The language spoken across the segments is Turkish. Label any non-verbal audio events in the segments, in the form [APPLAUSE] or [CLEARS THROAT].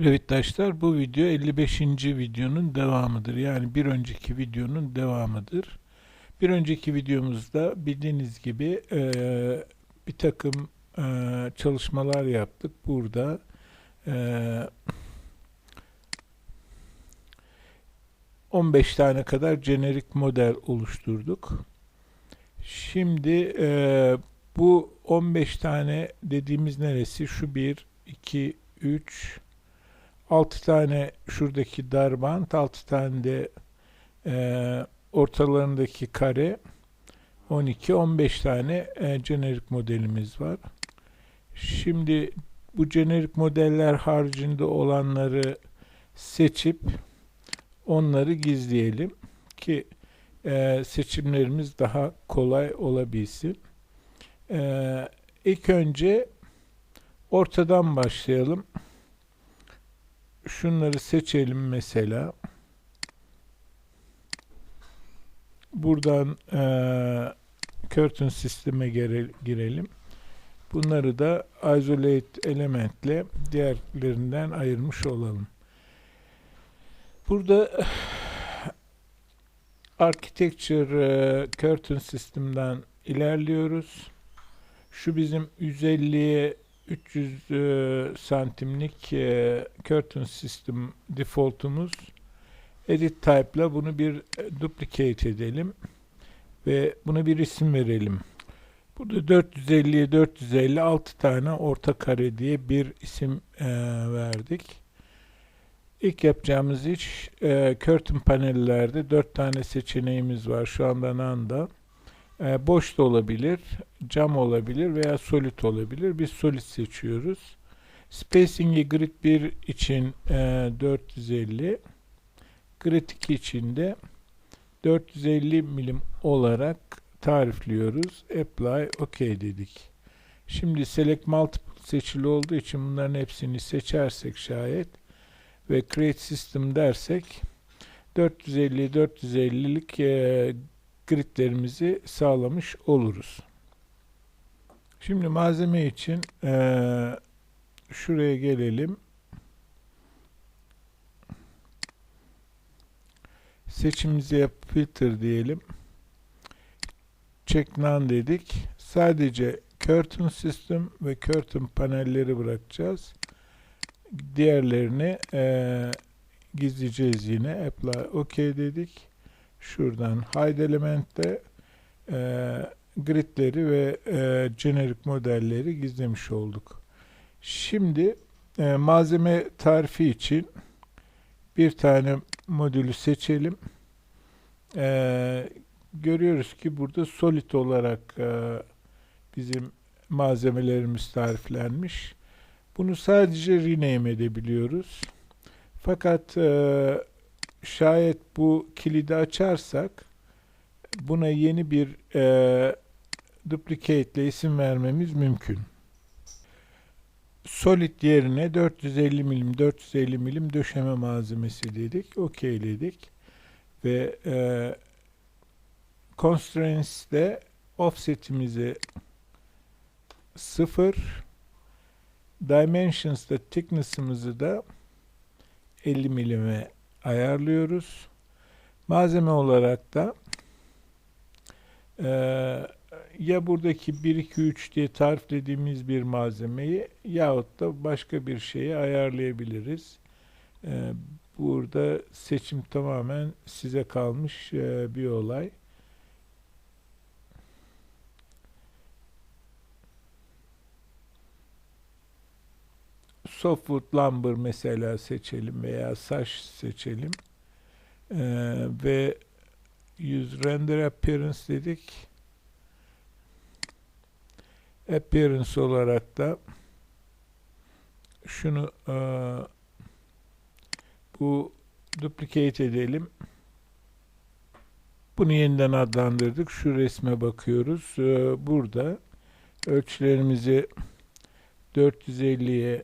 Revittaşlar bu video 55. videonun devamıdır. Yani bir önceki videonun devamıdır. Bir önceki videomuzda bildiğiniz gibi eee, bir takım eee, çalışmalar yaptık. Burada eee 15 tane kadar jenerik model oluşturduk. Şimdi eee, bu 15 tane dediğimiz neresi? Şu 1, 2, 3, 6 tane şuradaki dar bant, 6 tane de e, ortalarındaki kare, 12, 15 tane e, jenerik modelimiz var. Şimdi bu jenerik modeller haricinde olanları seçip onları gizleyelim ki e, seçimlerimiz daha kolay olabilsin. E, ilk önce ortadan başlayalım şunları seçelim mesela. Buradan eee curtain sisteme gire- girelim. Bunları da isolate elementle diğerlerinden ayırmış olalım. Burada architecture eee, curtain sistemden ilerliyoruz. Şu bizim 150'ye 300 e, santimlik e, curtain system defaultumuz. Edit type'la bunu bir e, duplicate edelim ve buna bir isim verelim. Burada 450'ye 450 6 tane orta kare diye bir isim e, verdik. İlk yapacağımız iş e, curtain panellerde 4 tane seçeneğimiz var. Şu anda Nanda. E, boş da olabilir, cam olabilir veya solid olabilir. Biz solid seçiyoruz. Spacing'i grid 1 için e, 450, grid 2 için de 450 milim olarak tarifliyoruz. Apply, OK dedik. Şimdi select multiple seçili olduğu için bunların hepsini seçersek şayet ve create system dersek 450 450'lik e, gridlerimizi sağlamış oluruz. Şimdi malzeme için eee, şuraya gelelim. Seçimimizi yap filter diyelim. Check none dedik. Sadece curtain system ve curtain panelleri bırakacağız. Diğerlerini eee gizleyeceğiz yine. Apply OK dedik. Şuradan hide elementte e, gridleri ve e, generic modelleri gizlemiş olduk. Şimdi e, malzeme tarifi için bir tane modülü seçelim. E, görüyoruz ki burada solid olarak e, bizim malzemelerimiz tariflenmiş. Bunu sadece rename edebiliyoruz. Fakat e, şayet bu kilidi açarsak buna yeni bir e, duplicate ile isim vermemiz mümkün. Solid yerine 450 milim 450 milim döşeme malzemesi dedik. Okeyledik. Ve e, constraints'te offset'imizi 0 dimensions'ta thickness'ımızı da 50 milime ayarlıyoruz. Malzeme olarak da e, ya buradaki 1, 2, 3 diye tariflediğimiz bir malzemeyi yahut da başka bir şeyi ayarlayabiliriz. E, burada seçim tamamen size kalmış e, bir olay. Softwood lumber mesela seçelim veya saç seçelim. Ee, ve use render appearance dedik. Appearance olarak da şunu e, bu duplicate edelim. Bunu yeniden adlandırdık. Şu resme bakıyoruz. Ee, burada ölçülerimizi 450'ye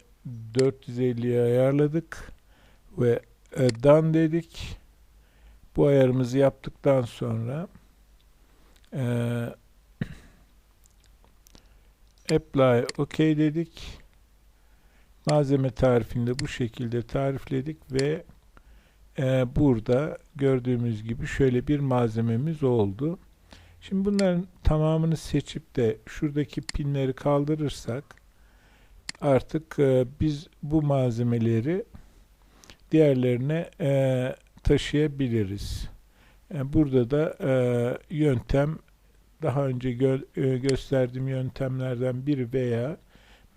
450'ye ayarladık ve done dedik. Bu ayarımızı yaptıktan sonra e, [CLEARS THROAT] apply OK dedik. Malzeme tarifinde bu şekilde tarifledik ve e, burada gördüğümüz gibi şöyle bir malzememiz oldu. Şimdi bunların tamamını seçip de şuradaki pinleri kaldırırsak artık e, biz bu malzemeleri diğerlerine e, taşıyabiliriz. Yani e, burada da e, yöntem daha önce gö e, gösterdiğim yöntemlerden biri veya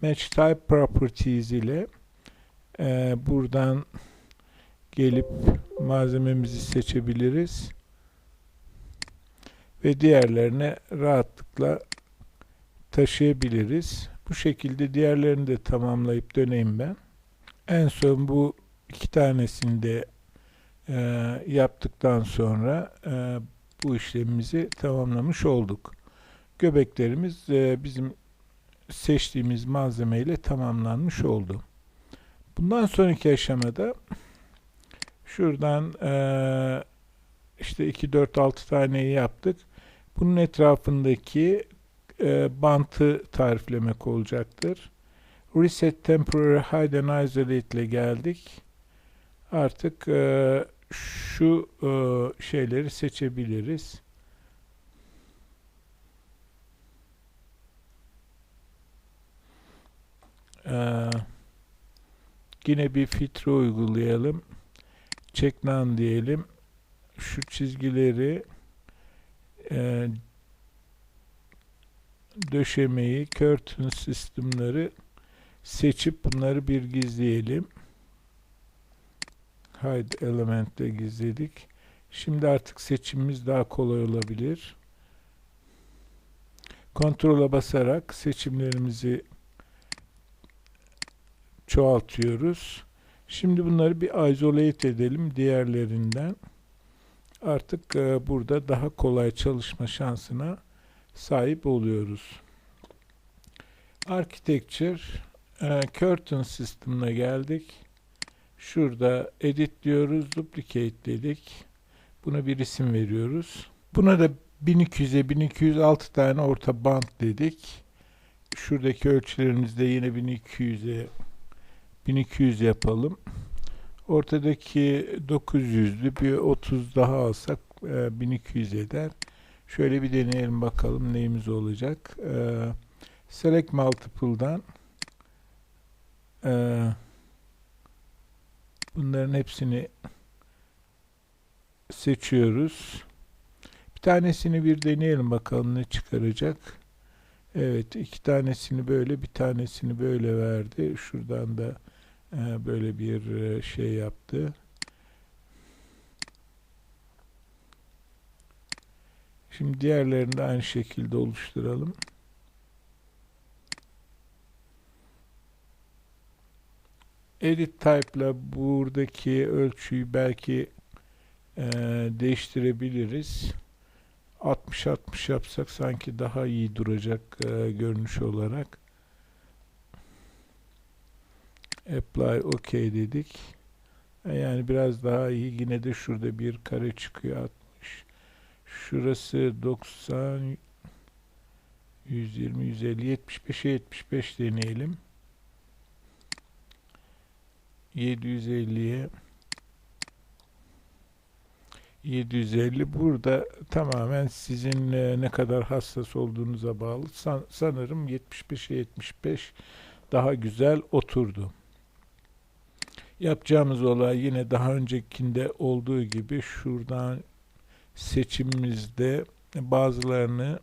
Match Type Properties ile e, buradan gelip malzememizi seçebiliriz ve diğerlerine rahatlıkla taşıyabiliriz. Bu şekilde diğerlerini de tamamlayıp döneyim ben. En son bu iki tanesini de e, yaptıktan sonra e, bu işlemimizi tamamlamış olduk. Göbeklerimiz e, bizim seçtiğimiz malzemeyle tamamlanmış oldu. Bundan sonraki aşamada şuradan e, işte 2, 4, 6 taneyi yaptık. Bunun etrafındaki e, bantı tariflemek olacaktır. Reset Temporary Hide and Isolate ile geldik. Artık e, şu e, şeyleri seçebiliriz. Ee, yine bir filtre uygulayalım. Check none diyelim. Şu çizgileri e, döşemeyi, curtain sistemleri seçip bunları bir gizleyelim. Hide elementle gizledik. Şimdi artık seçimimiz daha kolay olabilir. Kontrola basarak seçimlerimizi çoğaltıyoruz. Şimdi bunları bir isolate edelim diğerlerinden. Artık e, burada daha kolay çalışma şansına sahip oluyoruz. Architecture e, Curtain System'ına geldik. Şurada edit diyoruz, duplicate dedik. Buna bir isim veriyoruz. Buna da 1200'e 1206 tane orta band dedik. Şuradaki ölçülerimizde yine 1200'e 1200 yapalım. Ortadaki 900'lü bir 30 daha alsak e, 1200 eder. Şöyle bir deneyelim bakalım neyimiz olacak. E, select multiple'dan e, bunların hepsini seçiyoruz. Bir tanesini bir deneyelim bakalım ne çıkaracak. Evet iki tanesini böyle bir tanesini böyle verdi. Şuradan da e, böyle bir e, şey yaptı. Şimdi diğerlerini de aynı şekilde oluşturalım. Edit type ile buradaki ölçüyü belki e, değiştirebiliriz. 60-60 yapsak sanki daha iyi duracak e, görünüş olarak. Apply OK dedik. E, yani biraz daha iyi. Yine de şurada bir kare çıkıyor 60. Şurası 90 120 150 75'e 75 deneyelim. 750'ye 750 burada tamamen sizin e, ne kadar hassas olduğunuza bağlı. San, sanırım 75'e 75 daha güzel oturdu. Yapacağımız olay yine daha öncekinde olduğu gibi şuradan seçimimizde bazılarını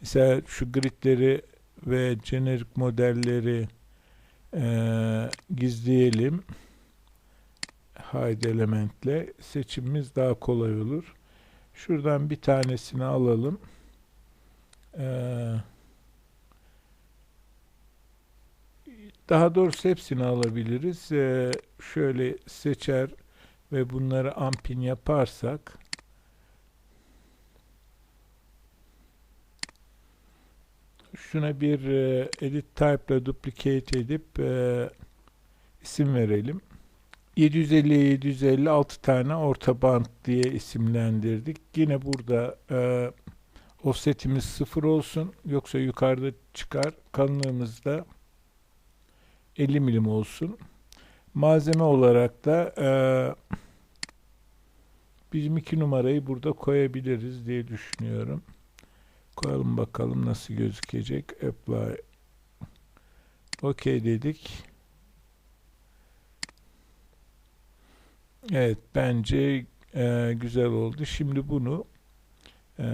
mesela şu gridleri ve jenerik modelleri e, gizleyelim hide elementle seçimimiz daha kolay olur. Şuradan bir tanesini alalım. Ee, daha doğrusu hepsini alabiliriz. Ee, şöyle seçer ve bunları ampin yaparsak şuna bir e, edit type ile duplicate edip e, isim verelim. 750'ye 756 tane orta band diye isimlendirdik. Yine burada e, offsetimiz sıfır olsun. Yoksa yukarıda çıkar. Kalınlığımızda 50 milim olsun. Malzeme olarak da e, bizim iki numarayı burada koyabiliriz diye düşünüyorum. Koyalım bakalım nasıl gözükecek. Apply. OK dedik. Evet bence e, güzel oldu. Şimdi bunu e,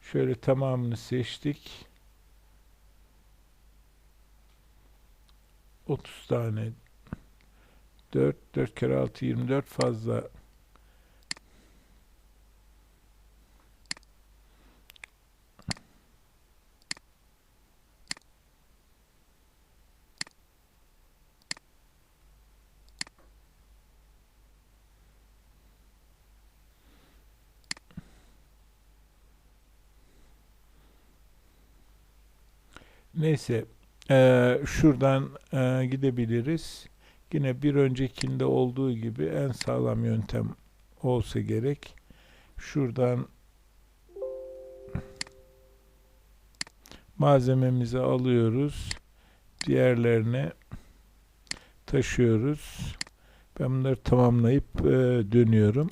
şöyle tamamını seçtik. 30 tane 4 4 kere 6 24 fazla Neyse ee, şuradan e, gidebiliriz. Yine bir öncekinde olduğu gibi en sağlam yöntem olsa gerek. Şuradan malzememizi alıyoruz. Diğerlerine taşıyoruz. Ben bunları tamamlayıp e, dönüyorum.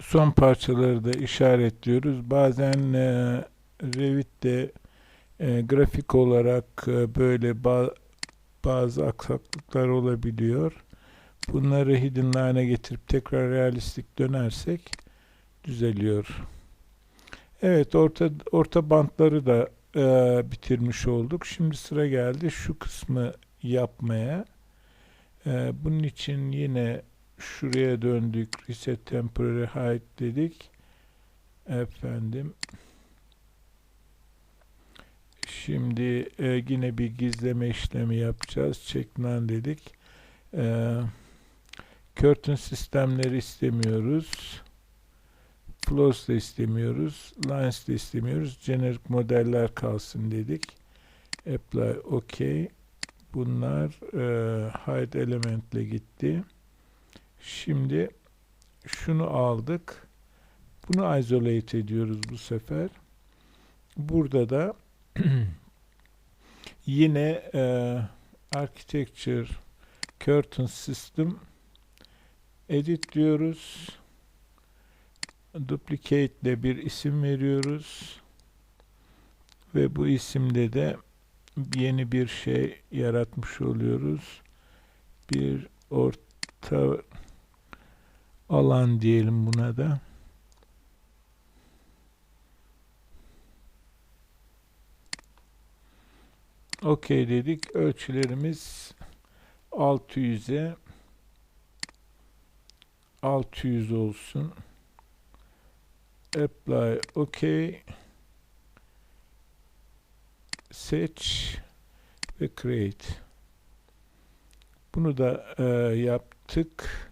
Son parçaları da işaretliyoruz. Bazen e, Revit'te e, grafik olarak e, böyle ba bazı aksaklıklar olabiliyor. Bunları hidden line'a getirip tekrar realistik dönersek düzeliyor. Evet orta orta bantları da e, bitirmiş olduk. Şimdi sıra geldi şu kısmı yapmaya. E, bunun için yine şuraya döndük. Reset temporary height dedik. Efendim Şimdi e, yine bir gizleme işlemi yapacağız. Check dedik. E, curtain sistemleri istemiyoruz. Flows da istemiyoruz. Lines de istemiyoruz. Generic modeller kalsın dedik. Apply OK. Bunlar e, hide elementle gitti. Şimdi şunu aldık. Bunu isolate ediyoruz bu sefer. Burada da [CLEARS THROAT] Yine e, Architecture Curtain System Edit diyoruz. Duplicate ile bir isim veriyoruz. Ve bu isimde de yeni bir şey yaratmış oluyoruz. Bir orta alan diyelim buna da. OK dedik. Ölçülerimiz 600'e 600 olsun. Apply OK. Seç ve create. Bunu da e, yaptık.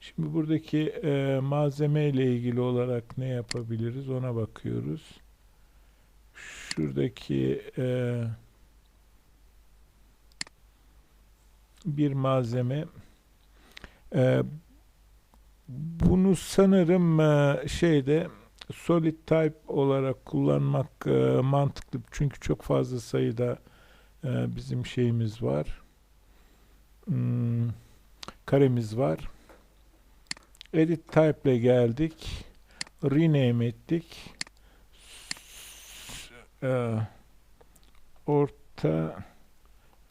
Şimdi buradaki e, malzeme ile ilgili olarak ne yapabiliriz ona bakıyoruz. Şuradaki e, bir malzeme. Ee, bunu sanırım e, şeyde solid type olarak kullanmak e, mantıklı. Çünkü çok fazla sayıda e, bizim şeyimiz var. Hmm, karemiz var. Edit type ile geldik. Rename ettik. E, orta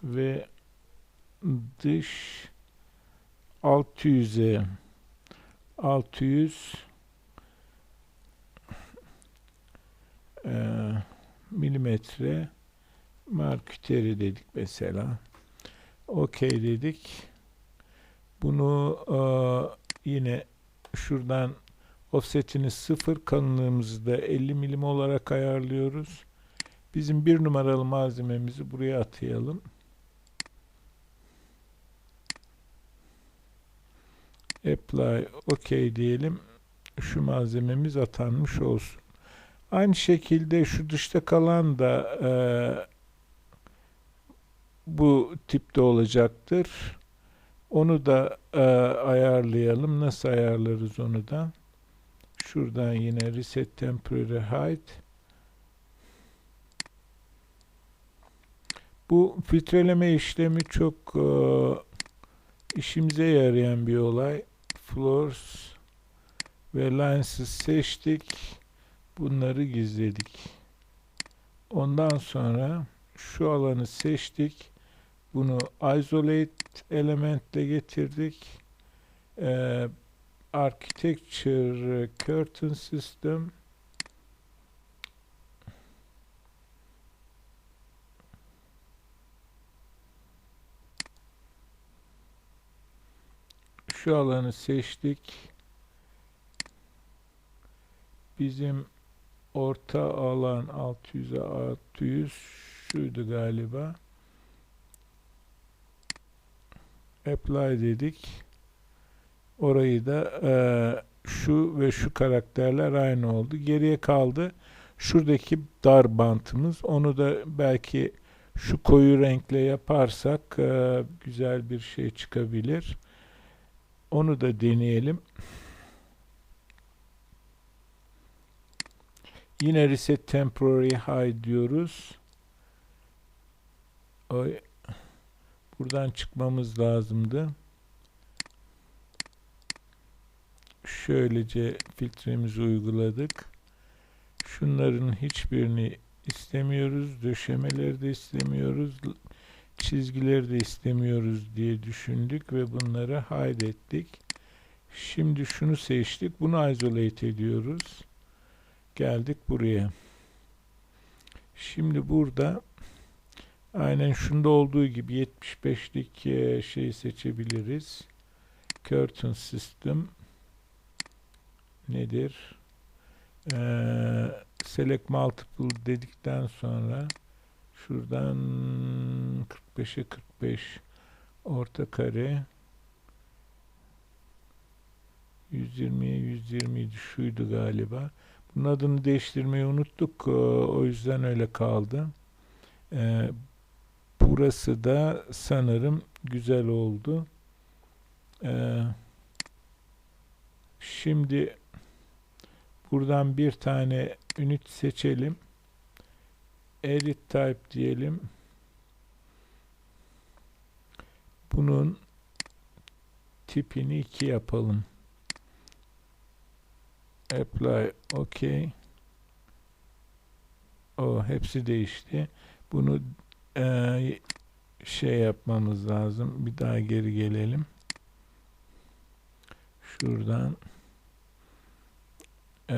ve dış 600'e 600 e, milimetre marküteri dedik mesela. Okey dedik. Bunu e, yine şuradan offsetini sıfır kalınlığımızı da 50 milim olarak ayarlıyoruz. Bizim bir numaralı malzememizi buraya atayalım. Apply OK diyelim. Şu malzememiz atanmış olsun. Aynı şekilde şu dışta kalan da e, bu tipte olacaktır. Onu da e, ayarlayalım. Nasıl ayarlarız onu da? Şuradan yine reset temporary height Bu filtreleme işlemi çok e, işimize yarayan bir olay. Floors ve Lines'ı seçtik. Bunları gizledik. Ondan sonra şu alanı seçtik. Bunu isolate elementle getirdik. Ee, architecture curtain system şu alanı seçtik. Bizim orta alan 600'e 600 şuydu galiba. Apply dedik. Orayı da e, şu ve şu karakterler aynı oldu. Geriye kaldı. Şuradaki dar bantımız. Onu da belki şu koyu renkle yaparsak e, güzel bir şey çıkabilir. Onu da deneyelim. Yine reset temporary hide diyoruz. Oy. Buradan çıkmamız lazımdı. Şöylece filtremizi uyguladık. Şunların hiçbirini istemiyoruz. Döşemeleri de istemiyoruz. Çizgileri de istemiyoruz diye düşündük ve bunları hide ettik. Şimdi şunu seçtik. Bunu isolate ediyoruz. Geldik buraya. Şimdi burada aynen şunda olduğu gibi 75'lik şeyi seçebiliriz. Curtain System nedir? Ee, select Multiple dedikten sonra şuradan 45'e 45 orta kare 120'ye 120 şuydu galiba. Bunun adını değiştirmeyi unuttuk. O yüzden öyle kaldı. Ee, burası da sanırım güzel oldu. Ee, şimdi buradan bir tane ünit seçelim. Edit type diyelim. Bunun tipini 2 yapalım. Apply OK. O hepsi değişti. Bunu e, şey yapmamız lazım. Bir daha geri gelelim. Şuradan e,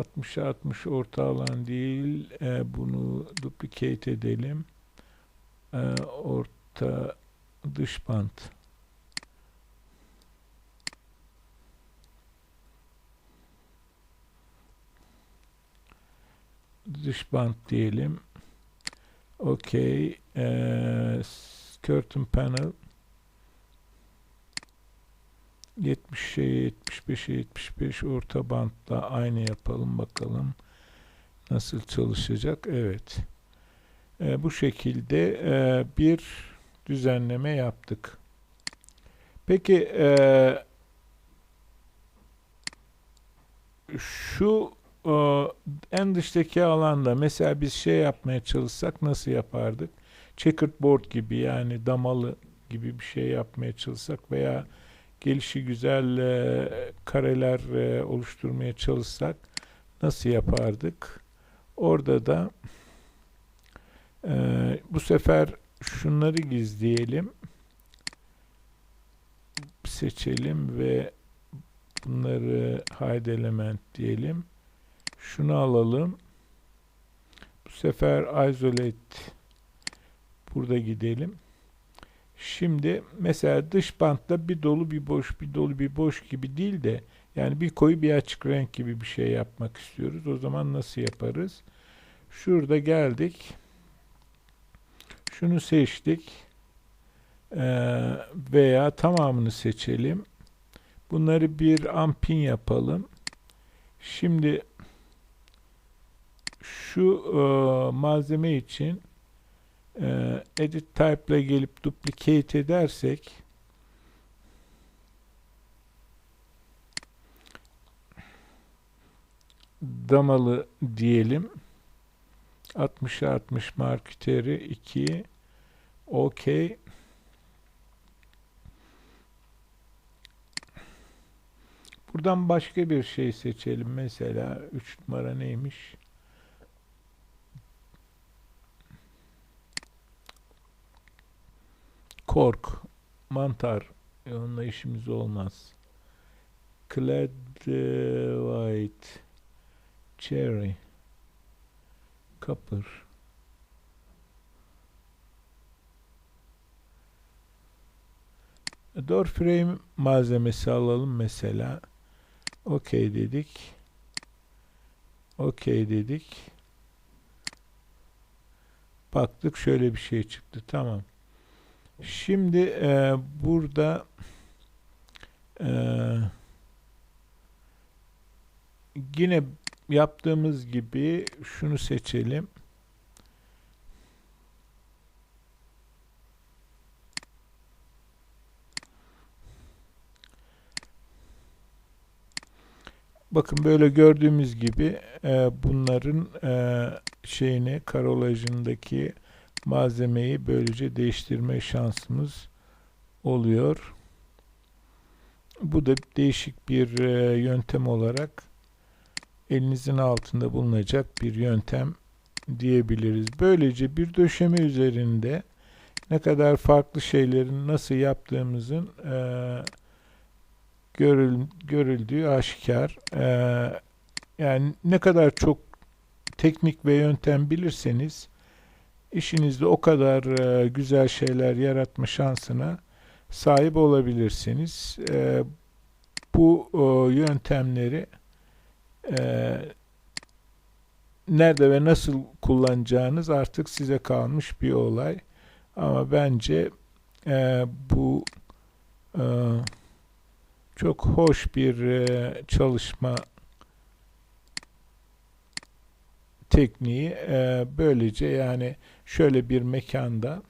...60'a 60 orta alan değil... E, ...bunu duplicate edelim... E, ...orta dış bant... dış bant diyelim. Okey. Ee, curtain panel 70'e 75'e 75 orta bantla aynı yapalım bakalım nasıl çalışacak. Evet. Ee, bu şekilde e, bir düzenleme yaptık. Peki e, şu en dıştaki alanda mesela biz şey yapmaya çalışsak nasıl yapardık? Checkerboard gibi yani damalı gibi bir şey yapmaya çalışsak veya gelişi güzel e, kareler e, oluşturmaya çalışsak nasıl yapardık? Orada da e, bu sefer şunları gizleyelim. Seçelim ve bunları hide element diyelim. Şunu alalım. Bu sefer isolate burada gidelim. Şimdi mesela dış bantta bir dolu bir boş bir dolu bir boş gibi değil de yani bir koyu bir açık renk gibi bir şey yapmak istiyoruz. O zaman nasıl yaparız? Şurada geldik. Şunu seçtik. Ee, veya tamamını seçelim. Bunları bir ampin yapalım. Şimdi şu e, malzeme için e, edit type ile gelip duplicate edersek damalı diyelim. 60'a 60 marketeri 2 OK Buradan başka bir şey seçelim. Mesela 3 numara neymiş? Kork, mantar. E, onunla işimiz olmaz. Clad White, Cherry, Copper. Door frame malzemesi alalım mesela. Okey dedik. Okey dedik. Baktık şöyle bir şey çıktı. Tamam. Şimdi e, burada e, yine yaptığımız gibi şunu seçelim. Bakın böyle gördüğümüz gibi e, bunların e, şeyini karolajındaki malzemeyi böylece değiştirme şansımız oluyor. Bu da değişik bir e, yöntem olarak elinizin altında bulunacak bir yöntem diyebiliriz. Böylece bir döşeme üzerinde ne kadar farklı şeylerin nasıl yaptığımızın e, görül, görüldüğü aşikar. E, yani ne kadar çok teknik ve yöntem bilirseniz işinizde o kadar e, güzel şeyler yaratma şansına sahip olabilirsiniz. E, bu e, yöntemleri e, nerede ve nasıl kullanacağınız artık size kalmış bir olay. Ama bence e, bu e, çok hoş bir e, çalışma tekniği. E, böylece yani şöyle bir mekanda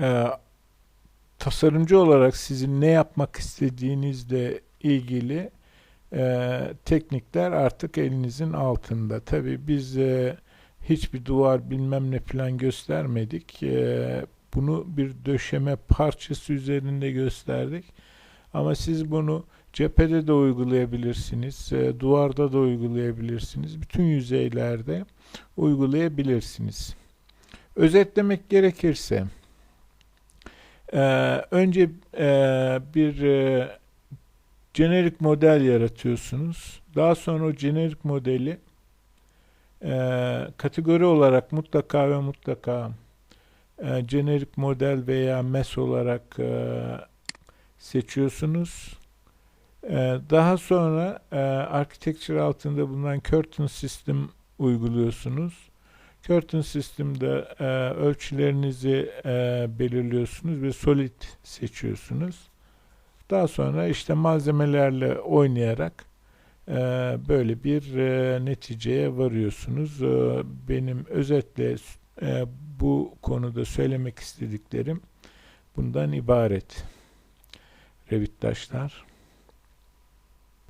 e, tasarımcı olarak sizin ne yapmak istediğinizle ilgili e, teknikler artık elinizin altında. Tabi biz e, hiçbir duvar bilmem ne plan göstermedik. E, bunu bir döşeme parçası üzerinde gösterdik. Ama siz bunu cephede de uygulayabilirsiniz, e, duvarda da uygulayabilirsiniz, bütün yüzeylerde uygulayabilirsiniz. Özetlemek gerekirse, e, önce e, bir e, jenerik model yaratıyorsunuz. Daha sonra o jenerik modeli e, kategori olarak mutlaka ve mutlaka e, jenerik model veya mes olarak e, seçiyorsunuz. E, daha sonra e, architecture altında bulunan curtain system uyguluyorsunuz. Curtain System'de e, ölçülerinizi e, belirliyorsunuz ve solid seçiyorsunuz. Daha sonra işte malzemelerle oynayarak e, böyle bir e, neticeye varıyorsunuz. E, benim özetle e, bu konuda söylemek istediklerim bundan ibaret. Revittaşlar.